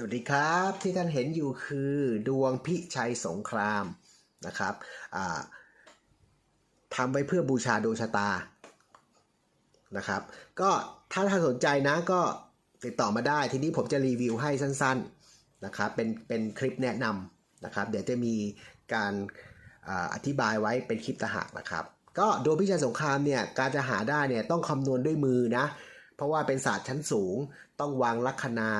สวัสดีครับที่ท่านเห็นอยู่คือดวงพิชัยสงครามนะครับทำไว้เพื่อบูชาดวงชะตานะครับ ก็ถ้าท่านสนใจนะก็ติดต่อมาได้ทีนี้ผมจะรีวิวให้สั้นๆนะครับเป็นเป็นคลิปแนะนำนะครับ เดี๋ยวจะมีการอาอธิบายไว้เป็นคลิปตะหากนะครับ ก็ดวงพิชัยสงครามเนี่ยการจะหาได้เนี่ยต้องคำนวณด้วยมือนะเพราะว่าเป็นศาสตร์ชั้นสูง ต้องวางลัคนา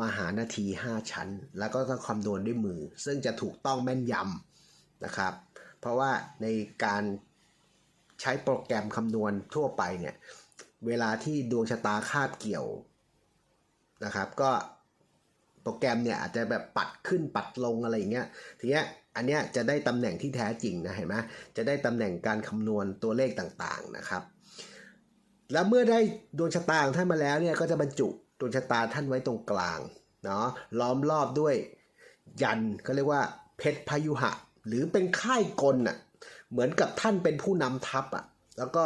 มหานาที 5 ชั้น แล้วก็ต้องคำนวณด้วยมือ ซึ่งจะถูกต้องแม่นยำนะครับ เพราะว่าในการใช้โปรแกรมคำนวณทั่วไปเนี่ยเวลาที่ดวงชะตาคาบเกี่ยวนะครับก็โปรแกรมเนี่ยอาจจะแบบปัดขึ้นปัดลงอะไรอย่างเงี้ยทีเนี้ยอันเนี้ยจะได้ตำแหน่งที่แท้จริงนะเห็นไหมจะได้ตำแหน่งการคำนวณตัวเลขต่างๆนะครับ แล้วเมื่อได้ดวงชะตาของท่านมาแล้วเนี่ยก็จะบรรจุ ดวงชะตาท่านไว้ตรงกลางเนาะล้อมรอบด้วยยันเขาเรียกว่าเพชรพยุหะ หรือเป็นค่ายกลน่ะเหมือนกับท่านเป็นผู้นำทัพอะแล้วก็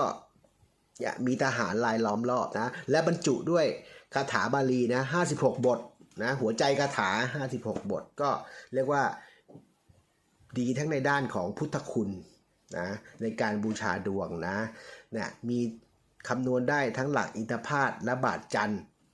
มีทหารลายล้อมรอบนะ และบรรจุด้วยคาถาบาลีนะ56บทนะหัวใจคาถา56บทก็เรียกว่าดีทั้งในด้านของพุทธคุณนะในการบูชาดวงนะเนี่ยมีคำนวณได้ทั้งหลักอินทพาตและบาทจันทร์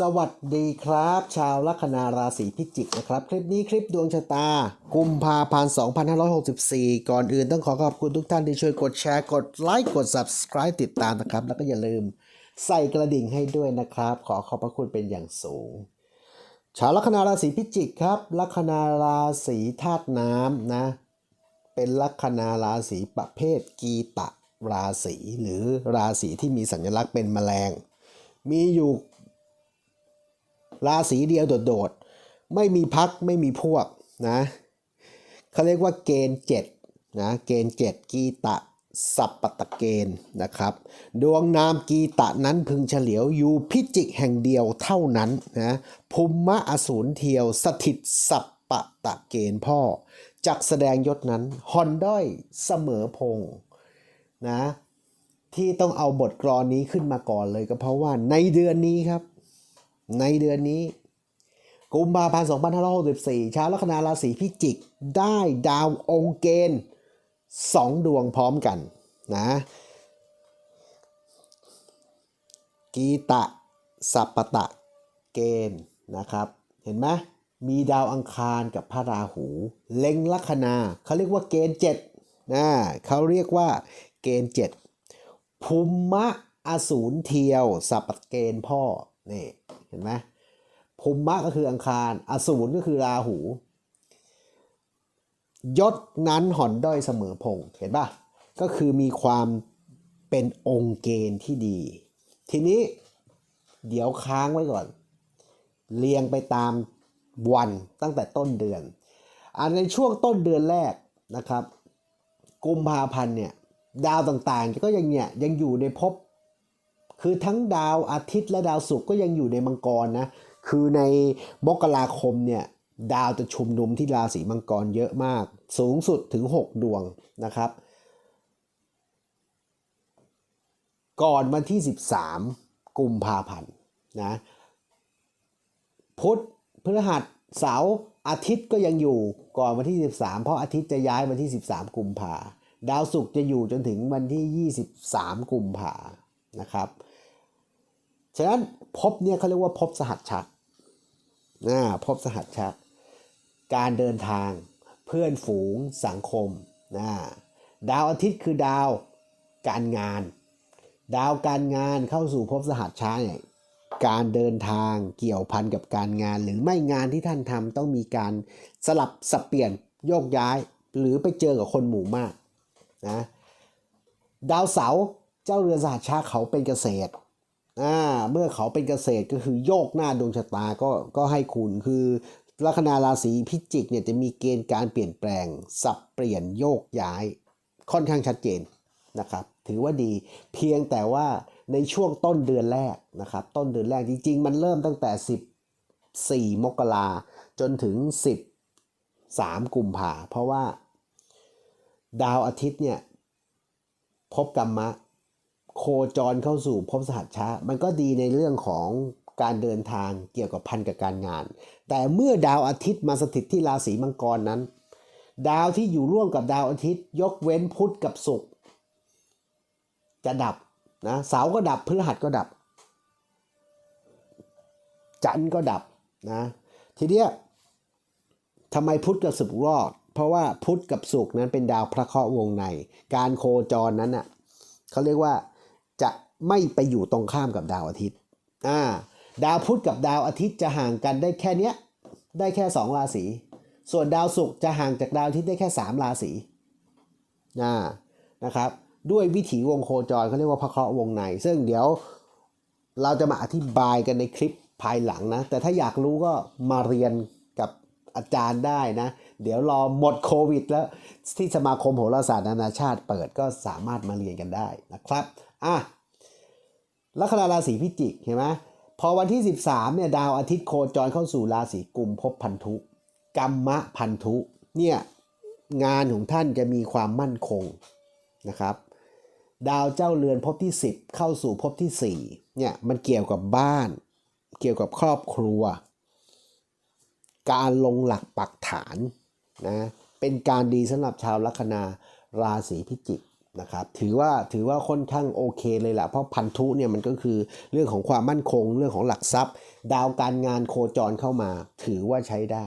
สวัสดีครับ ชาวลัคนาราศีพิจิกนะครับ คลิปนี้คลิปดวงชะตา กุมภาพันธ์ 2564 ก่อนอื่นต้องขอขอบคุณทุกท่านที่ช่วยกดแชร์กดไลค์กด Subscribe ติดตามนะครับ แล้วก็อย่าลืมใส่กระดิ่งให้ด้วยนะครับ ขอขอบพระคุณเป็นอย่างสูง ชาวลัคนาราศีพิจิกครับ ลัคนาราศีธาตุน้ำนะ เป็นลัคนาราศีประเภทกีตะราศีหรือราศีที่มีสัญลักษณ์เป็นแมลง มีอยู่ ราศีเดียวโดดๆ ไม่มีพักไม่มีพวกนะเขาเรียกว่าเกณฑ์เจ็ดนะเกณฑ์เจ็ดกีตะสัปปตะเกณฑ์นะครับ ดวงนามกีตะนั้นพึงเฉลียวอยู่พิจิกแห่งเดียวเท่านั้นนะภูมะอสูรเทียวสถิตสัปปตะเกณฑ์พ่อจักแสดงยศนั้นฮอนด้อยเสมอพงนะที่ต้องเอาบทกลอนนี้ขึ้นมาก่อนเลยก็เพราะว่าในเดือนนี้ครับ ในเดือนนี้ กุมภาพันธ์ 2564 ชาวลัคนาราศีพิจิกได้ดาวองค์เกณฑ์สองดวงพร้อมกันนะกีตะสัปตะเกณฑ์นะครับ เห็นไหมมีดาวอังคารกับพระราหู เล็งลัคนาเขาเรียกว่าเกณฑ์เจ็ดนะเขาเรียกว่าเกณฑ์เจ็ดภูมะอสูรเทียว สัปปะเกณฑ์พ่อนี่ ห็นไหมภูมะก็คืออังคาร อสูรก็คือราหู ยศนั้นห่อนด้อยเสมอพง เห็นปะก็คือมีความเป็นองค์เกณฑ์ที่ดี ทีนี้เดี๋ยวค้างไว้ก่อน เรียงไปตามวันตั้งแต่ต้นเดือน อันในช่วงต้นเดือนแรกนะครับ กุมภาพันธ์เนี่ย ดาวต่างๆ ก็ยังเนี่ยยังอยู่ในภพ คือทั้งดาวอาทิตย์และดาวศุกร์ก็ยังอยู่ในมังกรนะ คือในมกราคมเนี่ยดาวจะชุมนุมที่ราศีมังกรเยอะมาก สูงสุดถึง 6 ดวงนะครับ ก่อนวันที่ 13 กุมภาพันธ์นะพุธพฤหัสเสาร์อาทิตย์ก็ยังอยู่ก่อนวันที่ 13 เพราะอาทิตย์จะย้ายวันที่ 13 กุมภาดาวศุกร์จะอยู่จนถึงวันที่ 23 กุมภา นะครับ ฉะนั้นภพเนี่ยเขาเรียกว่าภพสหัสชักนะภพสหัสชัก การเดินทางเพื่อนฝูงสังคมนะดาวอาทิตย์คือดาวการงาน ดาวการงานเข้าสู่ภพสหัสช้าเนี่ยการเดินทางเกี่ยวพันกับการงาน หรือไม่งานที่ท่านทำต้องมีการสลับสับเปลี่ยนโยกย้าย หรือไปเจอกับคนหมู่มากนะดาวเสาร์ เจ้าเรือนสหัสช้าเขาเป็นเกษตรอ่าเมื่อเขาเป็นเกษตรก็คือโยกหน้าดวงชะตาก็ก็ให้คุณคือลัคนาราศีพิจิกเนี่ยจะมีเกณฑ์การเปลี่ยนแปลง สับเปลี่ยนโยกย้ายค่อนข้างชัดเจนนะครับถือว่าดีเพียงแต่ว่าในช่วงต้นเดือนแรกนะครับต้นเดือนแรกจริง ๆ มันเริ่มตั้งแต่ 14 มกราจนถึง 13 กุมภาเพราะว่าดาวอาทิตย์เนี่ยพบกรรมะ โคจรเข้าสู่ภพสหัสช้ามันก็ดีในเรื่องของการเดินทางเกี่ยวกับพันกับการงาน แต่เมื่อดาวอาทิตย์มาสถิตที่ราศีมังกรนั้น ดาวที่อยู่ร่วมกับดาวอาทิตย์ ยกเว้นพุธกับศุกร์จะดับนะเสาก็ดับพฤหัสก็ดับ จันทร์ก็ดับนะทีเนี้ยทำไมพุธกับศุกร์รอด เพราะว่าพุธกับศุกร์นั้นเป็นดาวพระเคราะห์วงใน การโคจรนั้นอะเขาเรียกว่า ไม่ไปอยู่ตรงข้ามกับดาวอาทิตย์อ่าดาวพุธกับดาวอาทิตย์จะห่างกันได้แค่เนี้ยได้แค่สองราศี ส่วนดาวศุกร์จะห่างจากดาวอาทิตย์ได้แค่สามราศีนะนะครับ ด้วยวิถีวงโคจรเขาเรียกว่าพระเคราะห์วงใน ซึ่งเดี๋ยวเราจะมาอธิบายกันในคลิปภายหลังนะ แต่ถ้าอยากรู้ก็มาเรียนกับอาจารย์ได้นะ เดี๋ยวรอหมดโควิด แล้วที่สมาคมโหราศาสตร์นานาชาติเปิดก็สามารถมาเรียนกันได้นะครับ อะ ลัคนาราศีพิจิกเห็นไหมพอวันที่ 13เนี่ยดาวอาทิตย์โคจรเข้าสู่ราศีกุมภพพันธุกรรมะพันธุเนี่ยงานของท่านจะมีความมั่นคงนะครับ ดาวเจ้าเรือนภพที่ 10 เข้าสู่ภพที่4เนี่ยมันเกี่ยวกับบ้าน เกี่ยวกับครอบครัว การลงหลักปักฐานนะเป็นการดีสำหรับชาวลัคนาราศีพิจิก นะครับถือว่าถือว่าค่อนข้างโอเคเลยแหละเพราะพันธุเนี่ยมันก็คือเรื่องของความมั่นคง เรื่องของหลักทรัพย์ ดาวการงานโคจรเข้ามา ถือว่าใช้ได้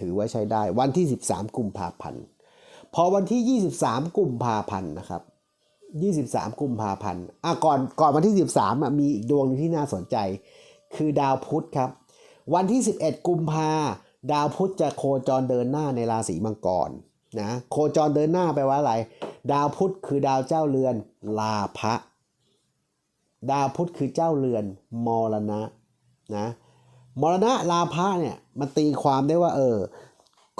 ถือว่าใช้ได้วันที่ 13กุมภาพันธ์พอวันที่ 23กุมภาพันธ์นะครับ23กุมภาพันธ์อะก่อนก่อนวันที่ 13อะมีอีกดวงหนึงที่น่าสนใจ คือดาวพุธครับ วันที่ 11กุมภาดาวพุธจะโคจรเดินหน้าในราศีมังกรนะโคจรเดินหน้าแปลว่าอะไร ดาวพุธคือดาวเจ้าเรือน ลาภะดาวพุธคือเจ้าเรือน มรณะนะมรณะลาภะเนี่ยมันตีความได้ว่าเออ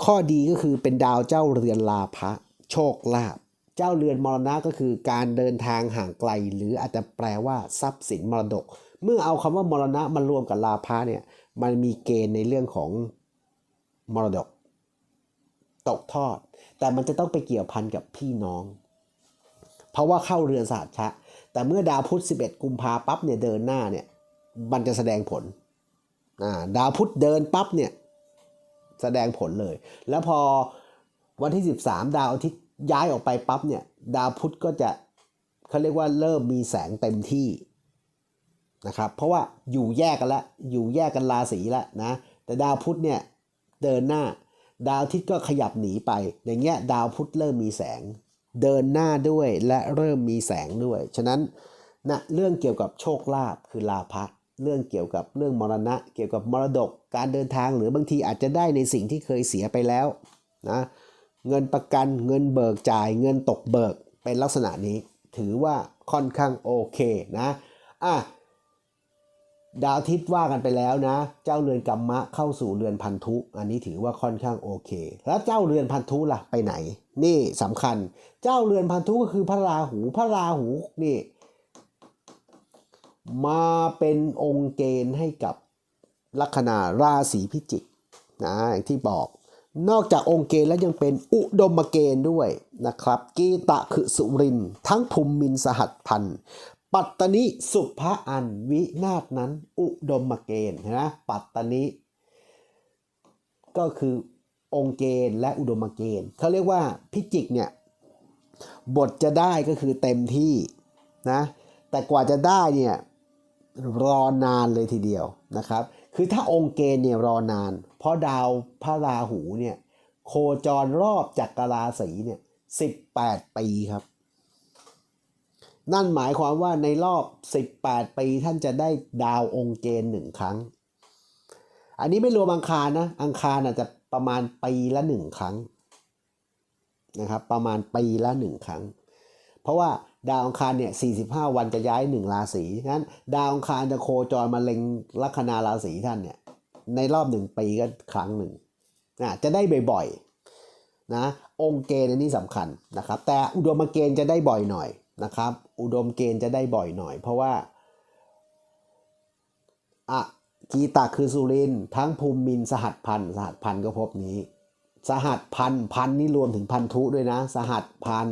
ข้อดีก็คือเป็นดาวเจ้าเรือนลาภะโชคลาภเจ้าเรือนมรณะก็คือการเดินทางห่างไกล หรืออาจจะแปลว่าทรัพย์สินมรดก เมื่อเอาคำว่ามรณะมารวมกับลาภะเนี่ยมันมีเกณฑ์ในเรื่องของมรดก ตกทอด แต่มันจะต้องไปเกี่ยวพันกับพี่น้อง เพราะว่าเข้าเรือนสหัชะ แต่เมื่อดาวพุธ 11 กุมภาปั๊บเนี่ยเดินหน้าเนี่ยมันจะแสดงผลอ่าดาวพุธเดินปั๊บเนี่ยแสดงผลเลย แล้วพอวันที่ 13 ดาวอาทิตย์ย้ายออกไปปั๊บเนี่ยดาวพุธก็จะเขาเรียกว่าเริ่มมีแสงเต็มที่นะครับเพราะว่าอยู่แยกกันล้วอยู่แยกกันราศีล้วนะแต่ดาวพุธเนี่ยเดินหน้า ดาวอาทิตย์ก็ขยับหนีไป อย่างเงี้ยดาวพุธเริ่มมีแสง เดินหน้าด้วยและเริ่มมีแสงด้วย ฉะนั้นนะเรื่องเกี่ยวกับโชคลาภคือลาภะเรื่องเกี่ยวกับเรื่องมรณะ เกี่ยวกับมรดกการเดินทางหรือบางทีอาจจะได้ในสิ่งที่เคยเสียไปแล้วนะเงินประกันเงินเบิกจ่าย เงินตกเบิกเป็นลักษณะนี้ ถือว่าค่อนข้างโอเคนะอะ ดาวอาทิตย์ว่ากันไปแล้วนะ เจ้าเรือนกรรมะเข้าสู่เรือนพันธุ อันนี้ถือว่าค่อนข้างโอเค แล้วเจ้าเรือนพันธุล่ะไปไหน นี่สำคัญ เจ้าเรือนพันธุก็คือพระราหู พระราหูนี่มาเป็นองค์เกณฑ์ให้กับลัคนาราศีพิจิกนะอย่างที่บอก นอกจากองค์เกณฑ์แล้วยังเป็นอุดมเกณฑ์ด้วยนะครับ กีตะคือสุรินทั้งภูมิมินสหัสพันธ์ ปัตตนิสุภะอันวินาศนั้น อุดมเกณฑ์นะปัตตนิก็คือองค์เกณฑ์และอุดมเกณฑ์เขาเรียกว่าพิจิกเนี่ยบทจะได้ก็คือเต็มที่นะแต่กว่าจะได้เนี่ยรอนานเลยทีเดียวนะครับ คือถ้าองค์เกณฑ์เนี่ยรอนาน เพราะดาวพระราหูเนี่ยโคจรรอบจักรราศีเนี่ย18 ปีครับ นั่นหมายความว่าในรอบ 18 ปีท่านจะได้ดาวองค์เกณฑ์หนึ่งครั้ง อันนี้ไม่รวมอังคารนะ อังคารอาจจะประมาณปีละหนึ่งครั้งนะครับ ประมาณปีละหนึ่งครั้ง เพราะว่าดาวอังคารเนี่ย 45 วันจะย้ายหนึ่งราศีนั้นดาวอังคารจะโคจรมาเล็งลัคนาราศีท่านเนี่ยในรอบหนึ่งปีก็ครั้งหนึ่งนะจะได้บ่อยๆนะองค์เกณฑ์อันนี้สำคัญนะครับ แต่อุดมเกณฑ์จะได้บ่อยหน่อย นะครับ อุดมเกณฑ์จะได้บ่อยหน่อย เพราะว่าอะกีตาคือสุรินทั้งภูมิมินสหัสพันสหัสพันก็พบนี้ สหัสพันพันนี่รวมถึงพันธุด้วยนะ สหัสพัน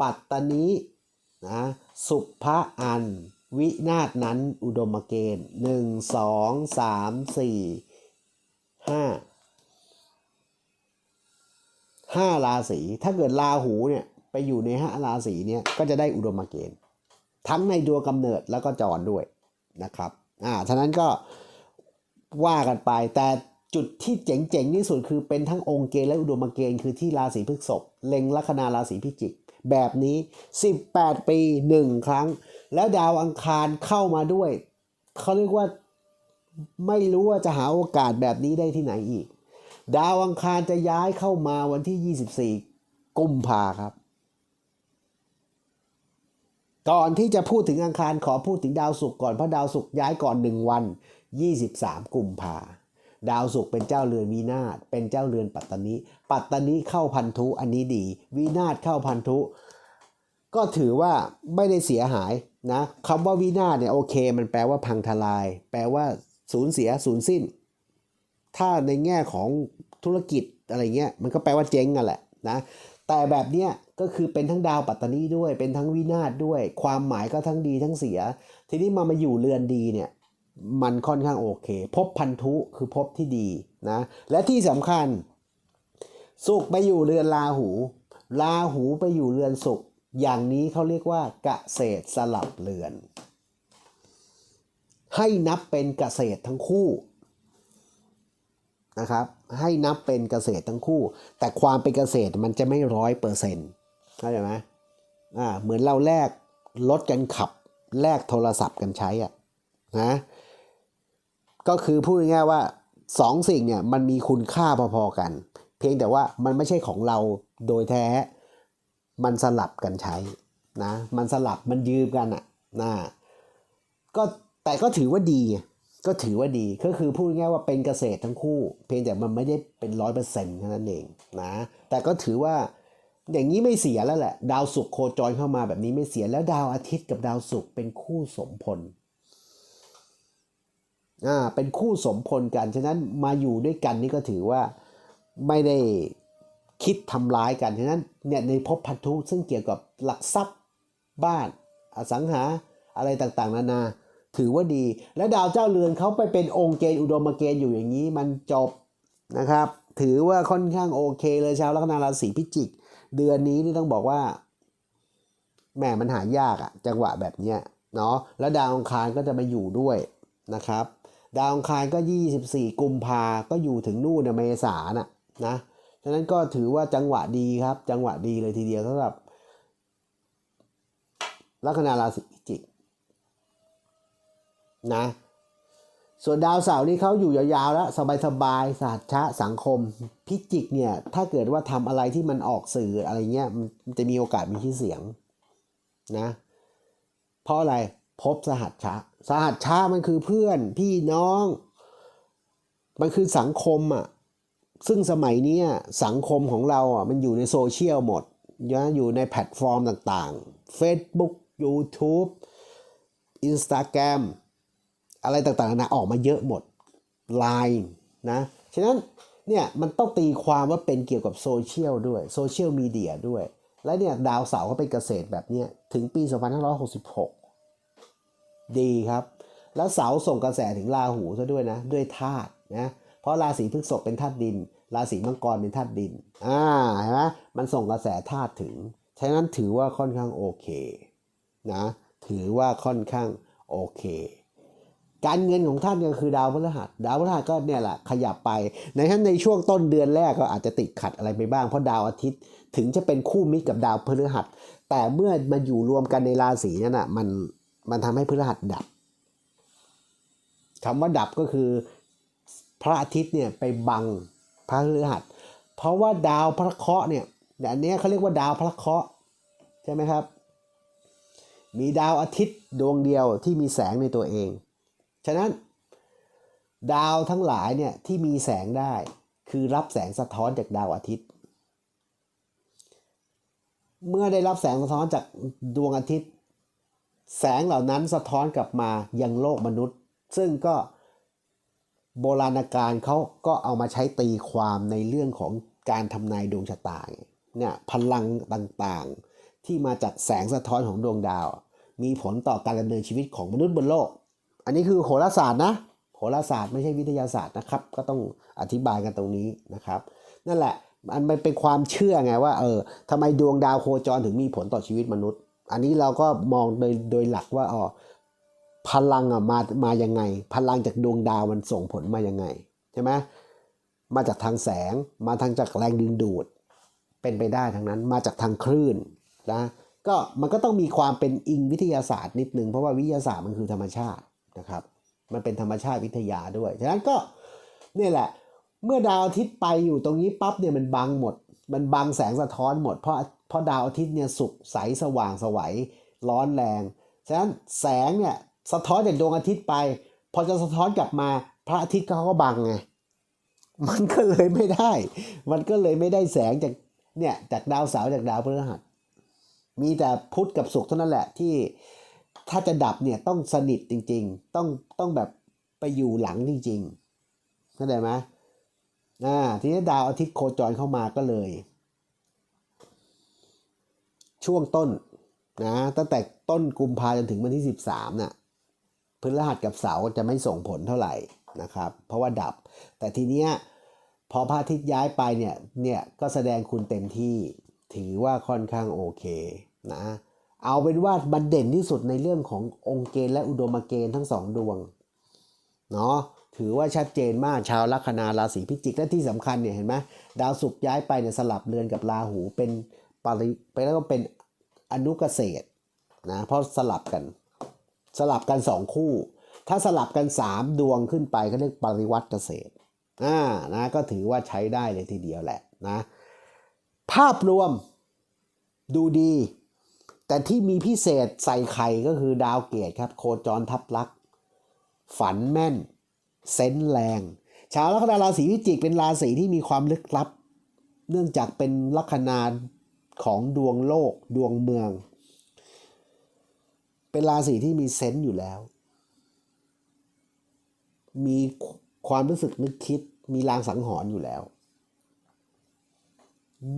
ปัตตานีนะสุภะอัน วินาศนั้นอุดมเกณฑ์หนึ่งสองสามสี่ห้าห้าราศีถ้าเกิดราหูเนี่ย ไปอยู่ในห้าราศีเนี่ยก็จะได้อุดมเกณฑ์ ทั้งในดวงกำเนิดแล้วก็จรด้วยนะครับอ่าฉะนั้นก็ว่ากันไปแต่จุดที่เจ๋งๆที่สุดคือเป็นทั้งองค์เกณฑ์และอุดมเกณฑ์คือที่ราศีพฤษภเล็งลัคนาราศีพิจิก แบบนี้ 18 ปี 1 ครั้ง แล้วดาวอังคารเข้ามาด้วย เขาเรียกว่าไม่รู้ว่าจะหาโอกาสแบบนี้ได้ที่ไหนอีก ดาวอังคารจะย้ายเข้ามาวันที่ 24 กุมภาครับ ก่อนที่จะพูดถึงอังคารขอพูดถึงดาวศุกร์ก่อนเพราะดาวศุกร์ย้ายก่อน 1 วัน 23 กุมภาดาวศุกร์เป็นเจ้าเรือนวินาศเป็นเจ้าเรือนปัตตานีปัตตานีเข้าพันธุอันนี้ดีวินาศเข้าพันธุ ก็ถือว่าไม่ได้เสียหายนะคำว่าวินาศเนี่ยโอเค มันแปลว่าพังทลาย แปลว่าสูญเสียสูญสิ้น ถ้าในแง่ของธุรกิจอะไรเงี้ยมันก็แปลว่าเจ๊งกันแหละนะ แต่แบบเนี้ยก็คือเป็นทั้งดาวปัตตานีด้วย เป็นทั้งวินาศด้วย ความหมายก็ทั้งดีทั้งเสีย ทีนี้มามาอยู่เรือนดีเนี่ยมันค่อนข้างโอเค พบพันธุคือพบที่ดีนะและที่สำคัญ สุขไปอยู่เรือนราหูราหูไปอยู่เรือนสุข อย่างนี้เขาเรียกว่าเกษตรสลับเรือน ให้นับเป็นเกษตรทั้งคู่ นะครับให้นับเป็นเกษตรทั้งคู่ แต่ความเป็นเกษตรมันจะไม่ร้อยเปอร์เซ็นต์เข้าใจไหมอ่าเหมือนเราแลกรถกันขับแลกโทรศัพท์กันใช้อะนะก็คือพูดง่ายๆว่าสองสิ่งเนี่ยมันมีคุณค่าพอๆกัน เพียงแต่ว่ามันไม่ใช่ของเราโดยแท้ มันสลับกันใช้นะมันสลับมันยืมกันอะนะก็แต่ก็ถือว่าดีไง ก็ถือว่าดีก็คือพูดง่ายว่าเป็นเกษตรทั้งคู่ เพียงแต่มันไม่ได้เป็นร้อยเปอร์เซ็นต์เท่านั้นเองนะแต่ก็ถือว่าอย่างนี้ไม่เสียแล้วแหละ ดาวศุกร์โคจรเข้ามาแบบนี้ไม่เสียแล้วดาวอาทิตย์กับดาวศุกร์เป็นคู่สมพลอ่าเป็นคู่สมพลกันฉะนั้นมาอยู่ด้วยกันนี่ก็ถือว่าไม่ได้คิดทำร้ายกันฉะนั้นเนี่ยในภพพันธุซึ่งเกี่ยวกับหลักทรัพย์บ้านอสังหาอะไรต่างๆ นานา ถือว่าดี และดาวเจ้าเรือนเขาไปเป็นองค์เกณฑ์อุดมเกณฑ์อยู่อย่างนี้มันจบนะครับ ถือว่าค่อนข้างโอเคเลยชาวลัคนาราศีพิจิก เดือนนี้นี่ต้องบอกว่าแหมมันหายากอะจังหวะแบบเนี้ยเนาะแล้วดาวอังคารก็จะมาอยู่ด้วยนะครับ ดาวอังคารก็ 24 กุมภาก็อยู่ถึงนู่นนเมษาน่ะนะฉะนั้นก็ถือว่าจังหวะดีครับ จังหวะดีเลยทีเดียวสำหรับลัคนาราศี นะ ส่วนดาวเสาร์นี่เขาอยู่ยาวๆแล้ว สบายๆสหัชชะสังคม พิจิกเนี่ย ถ้าเกิดว่าทำอะไรที่มันออกสื่ออะไรเงี้ยมันจะมีโอกาสมีชื่อเสียงนะ เพราะอะไรพบสหัชชะ สหัชชะมันคือเพื่อนพี่น้อง มันคือสังคมอะซึ่งสมัยนี้สังคมของเราอะมันอยู่ในโซเชียลหมดนะอยู่ในแพลตฟอร์มต่างๆ Facebook YouTube Instagram อะไรต่างๆนะออกมาเยอะหมด Line นะฉะนั้นเนี่ยมันต้องตีความว่าเป็นเกี่ยวกับโซเชียลด้วยโซเชียลมีเดียด้วย และเนี่ยดาวเสาร์ก็เป็นเกษตรแบบนี้ถึงปี 2566 ดีครับ แล้วเสาส่งกระแสถึงราหูซะด้วยนะ ด้วยธาตุนะเพราะราศีพฤษภเป็นธาตุดิน ราศีมังกรเป็นธาตุดินอ่าเห็นไหมมันส่งกระแสธาตุถึง ฉะนั้นถือว่าค่อนข้างโอเคนะถือว่าค่อนข้างโอเค การเงินของท่านก็คือดาวพฤหัส ดาวพฤหัสก็เนี่ยแหละขยับไป ในท่านในช่วงต้นเดือนแรกก็อาจจะติดขัดอะไรไปบ้างเพราะดาวอาทิตย์ถึงจะเป็นคู่มิตรกับดาวพฤหัส แต่เมื่อมาอยู่รวมกันในราศีนั้นอะมันมันทำให้พฤหัสดับคำว่าดับก็คือพระอาทิตย์เนี่ยไปบังพระพฤหัส เพราะว่าดาวพระเคราะห์เนี่ยอันนี้เขาเรียกว่าดาวพระเคราะห์ใช่ไหมครับ มีดาวอาทิตย์ดวงเดียวที่มีแสงในตัวเอง ฉะนั้น ดาวทั้งหลายเนี่ยที่มีแสงได้คือรับแสงสะท้อนจากดาวอาทิตย์ เมื่อได้รับแสงสะท้อนจากดวงอาทิตย์ แสงเหล่านั้นสะท้อนกลับมายังโลกมนุษย์ ซึ่งก็โบราณการเขาก็เอามาใช้ตีความในเรื่องของการทำนายดวงชะตาเนี่ยพลังต่างๆ ที่มาจากแสงสะท้อนของดวงดาว มีผลต่อการดำเนินชีวิตของมนุษย์บนโลก อันนี้คือโหราศาสตร์นะโหราศาสตร์ไม่ใช่วิทยาศาสตร์นะครับ ก็ต้องอธิบายกันตรงนี้นะครับ นั่นแหละมันเป็นความเชื่อไงว่าเออทำไมดวงดาวโคจรถึงมีผลต่อชีวิตมนุษย์ อันนี้เราก็มองโดยโดยหลักว่าอ๋อพลังอะมามายังไง พลังจากดวงดาวมันส่งผลมายังไงใช่ไหมมาจากทางแสงมาทางจากแรงดึงดูด เป็นไปได้ทั้งนั้นมาจากทางคลื่นนะก็มันก็ต้องมีความเป็นอิงวิทยาศาสตร์นิดนึงเพราะว่าวิทยาศาสตร์มันคือธรรมชาติ นะครับ มันเป็นธรรมชาติวิทยาด้วย ฉะนั้นก็เนี่ยแหละ เมื่อดาวอาทิตย์ไปอยู่ตรงนี้ปั๊บเนี่ยมันบังหมด มันบังแสงสะท้อนหมด เพราะเพราะดาวอาทิตย์เนี่ยสุกใสสว่างสวัยร้อนแรง ฉะนั้นแสงเนี่ยสะท้อนจากดวงอาทิตย์ไป พอจะสะท้อนกลับมาพระอาทิตย์เขาก็บังไง มันก็เลยไม่ได้ มันก็เลยไม่ได้แสงจากเนี่ยจากดาวเสาร์จากดาวพฤหัส มีแต่พุธกับศุกร์เท่านั้นแหละที่ ถ้าจะดับเนี่ยต้องสนิทจริง ๆ ต้องต้องแบบไปอยู่หลังจริงๆเข้าใจไหมอ่าทีนี้ดาวอาทิตย์โคจรเข้ามาก็เลย ช่วงต้นนะตั้งแต่ต้นกุมภาจนถึงวันที่ 13น่ะพฤหัสกับเสาร์จะไม่ส่งผลเท่าไหร่นะครับ เพราะว่าดับ แต่ทีเนี้ยพอพระอาทิตย์ย้ายไปเนี่ยเนี่ยก็แสดงคุณเต็มที่ถือว่าค่อนข้างโอเคนะ เอาเป็นว่ามันเด่นที่สุดในเรื่องขององค์เกณฑ์และอุดมเกณฑ์ทั้งสองดวงเนาะถือว่าชัดเจนมากชาวลัคนาราศีพิจิกและที่สำคัญเนี่ยเห็นไหมดาวศุกร์ย้ายไปเนี่ยสลับเรือนกับราหูเป็นปริไปแล้วก็เป็นอนุเกษตรนะเพราะสลับกันสลับกันสองคู่ ถ้าสลับกันสามดวงขึ้นไปก็เรียกปริวัติเกษตรอ่านะก็ถือว่าใช้ได้เลยทีเดียวแหละนะภาพรวมดูดี แต่ที่มีพิเศษใส่ไข่ก็คือดาวเกตครับ โคจรทับลักษ์ฝันแม่น เซนแรง ชาวลัคนาราศีพิจิกเป็นราศีที่มีความลึกลับ เนื่องจากเป็นลัคนาของดวงโลกดวงเมือง เป็นราศีที่มีเซนส์อยู่แล้ว มีความรู้สึกนึกคิด มีลางสังหรณ์อยู่แล้ว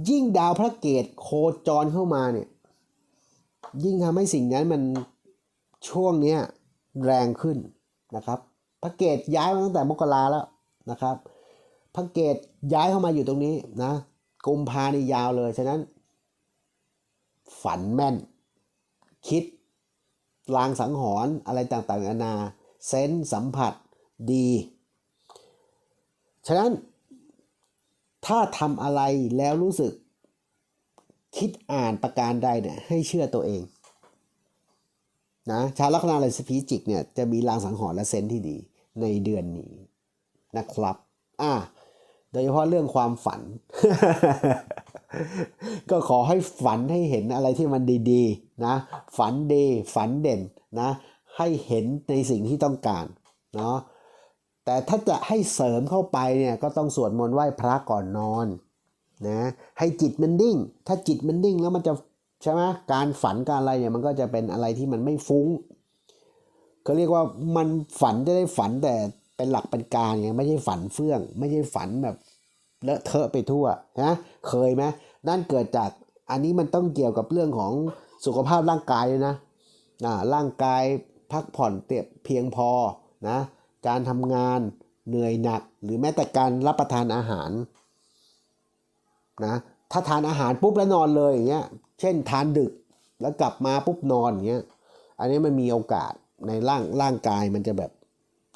ยิ่งดาวพระเกตโคจรเข้ามาเนี่ย ยิ่งทำให้สิ่งนั้นมันช่วงนี้แรงขึ้นนะครับพระเกตย้ายมาตั้งแต่มกราแล้วนะครับพระเกตย้ายเข้ามาอยู่ตรงนี้นะกุมภานี่ยาวเลย ฉะนั้น ฝันแม่น คิดลางสังหรณ์อะไรต่างๆนานาเซนสัมผัสดี ฉะนั้นถ้าทำอะไรแล้วรู้สึก คิดอ่านประการใดเนี่ยให้เชื่อตัวเองนะชาวลัคนาราศีพิจิกเนี่ยจะมีลางสังหรณ์และเซนที่ดีในเดือนนี้นะครับอ่าโดยเฉพาะเรื่องความฝัน ก็ขอให้ฝันให้เห็นอะไรที่มันดีๆนะฝันดีฝันเด่นนะให้เห็นในสิ่งที่ต้องการเนาะแต่ถ้าจะให้เสริมเข้าไปเนี่ยก็ต้องสวดมนต์ไหว้พระก่อนนอน นะให้จิตมันนิ่ง ถ้าจิตมันนิ่งแล้วมันจะใช่ไหมการฝันการอะไรเนี่ยมันก็จะเป็นอะไรที่มันไม่ฟุ้งเขาเรียกว่ามันฝันจะได้ฝันแต่เป็นหลักเป็นการไงไม่ใช่ฝันเฟื่อง ไม่ใช่ฝันแบบเลอะเทอะไปทั่วนะเคยไหมนั่นเกิดจากอันนี้มันต้องเกี่ยวกับเรื่องของสุขภาพร่างกายด้วยนะอ่าร่างกายพักผ่อนเตียเพียงพอนะการทำงานเหนื่อยหนัก หรือแม้แต่การรับประทานอาหาร นะถ้าทานอาหารปุ๊บแล้วนอนเลยอย่างเงี้ยเช่นทานดึกแล้วกลับมาปุ๊บนอนอย่างเงี้ยอันนี้มันมีโอกาสในร่างร่างกายมันจะแบบ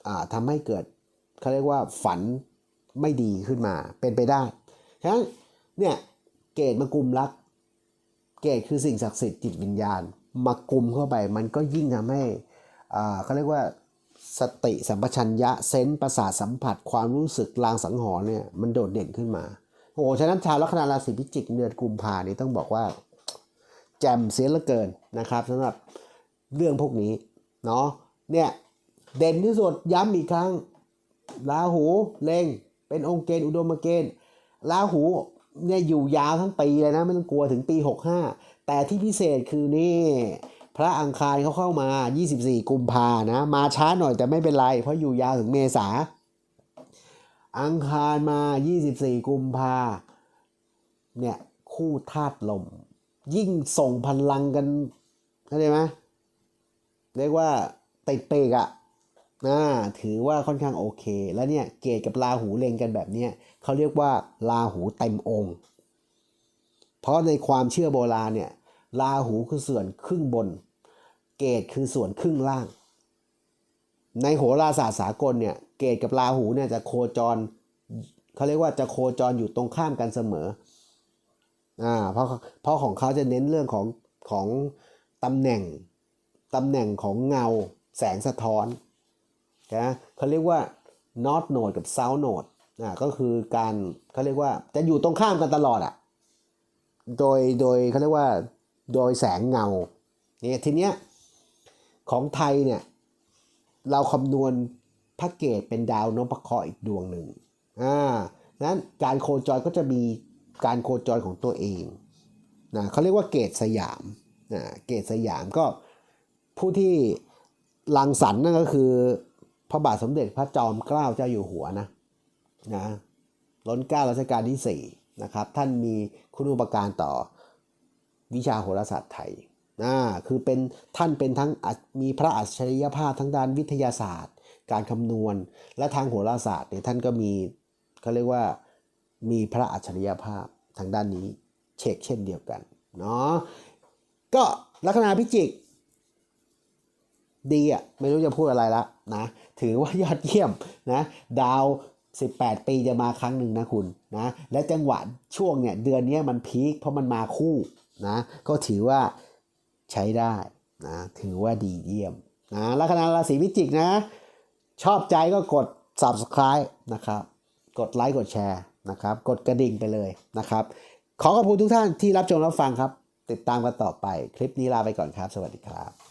อ่าทำให้เกิดเขาเรียกว่าฝันไม่ดีขึ้นมาเป็นไปได้ฉะนั้นเนี่ยเกตมากุมรัก เกตคือสิ่งศักดิ์สิทธิ์จิตวิญญาณ มากุมเข้าไป มันก็ยิ่งทำให้อ่าเขาเรียกว่าสติสัมปชัญญะเซนส์ประสาทสัมผัสความรู้สึกลางสังหรณ์เนี่ยมันโดดเด่นขึ้นมา อ้โฉะนั้นชาวลัคนาราศีพิจิกเดือนกุมภานี่ต้องบอกว่า แจ่มเสียเหลือเกินนะครับสำหรับเรื่องพวกนี้เนาะเนี่ยเด่นที่สุดย้ำอีกครั้งราหูเล็งเป็นองค์เกณฑ์อุดมเกณฑ์ราหูเนี่ยอยู่ยาวทั้งปีเลยนะไม่ต้องกลัวถึงปี 65 แต่ที่พิเศษคือนี่พระอังคารเขาเข้ามา 24 กุมภานะ มาช้าหน่อยแต่ไม่เป็นไร เพราะอยู่ยาวถึงเมษา อังคารมา 24 กุมภาเนี่ยคู่ธาตุลม ยิ่งส่งพลังกันเข้าใจไหมเรียกว่าติดเปกอะนะถือว่าค่อนข้างโอเค แล้วเนี่ยเกตกับราหูเล็งกันแบบเนี้ยเขาเรียกว่าราหูเต็มองค์ เพราะในความเชื่อโบราณเนี่ยราหูคือส่วนครึ่งบน เกตคือส่วนครึ่งล่าง ในโหราศาสตร์สากลเนี่ย เกตกับราหูเนี่ยจะโคจรเขาเรียกว่าจะโคจรอยู่ตรงข้ามกันเสมออ่าเพราะเพราะของเขาจะเน้นเรื่องของของตำแหน่งตำแหน่งของเงาแสงสะท้อนนะเขาเรียกว่า north node กับ south node อ่าก็คือการเขาเรียกว่าจะอยู่ตรงข้ามกันตลอดอะโดยโดยเขาเรียกว่าโดยแสงเงาเนี่ยทีเนี้ยของไทยเนี่ยเราคำนวณ พระเกตเป็นดาวนพเคราะห์อีกดวงหนึ่งอ่านั้นการโคจรก็จะมีการโคจรของตัวเองนะเขาเรียกว่าเกตสยามนะเกตสยามก็ผู้ที่รังสรรนั่นก็คือพระบาทสมเด็จพระจอมเกล้าเจ้าอยู่หัวนะนะล้นเกล้ารัชกาลที่4นะครับท่านมีคุณอุปการต่อวิชาโหราศาสตร์ไทยนะคือเป็นท่านเป็นทั้งมีพระอัจฉริยภาพทั้งด้านวิทยาศาสตร์ การคำนวณ และทางโหราศาสตร์เนี่ยท่านก็มีเขาเรียกว่ามีพระอัจฉริยภาพทางด้านนี้เช็คเช่นเดียวกันเนาะก็ลัคนาพิจิก ดีอะไม่รู้จะพูดอะไรละนะถือว่ายอดเยี่ยมนะดาว 18 ปีจะมาครั้งหนึ่งนะคุณนะและจังหวะช่วงเนี่ยเดือนนี้มันพีคเพราะมันมาคู่นะก็ถือว่าใช้ได้นะถือว่าดีเยี่ยมนะลัคนาราศีพิจิกนะ ชอบใจก็กด subscribe นะครับ กดไลค์กดแชร์นะครับ กดกระดิ่งไปเลยนะครับ ขอขอบคุณทุกท่านที่รับชมรับฟังครับ ติดตามกันต่อไป คลิปนี้ลาไปก่อนครับ สวัสดีครับ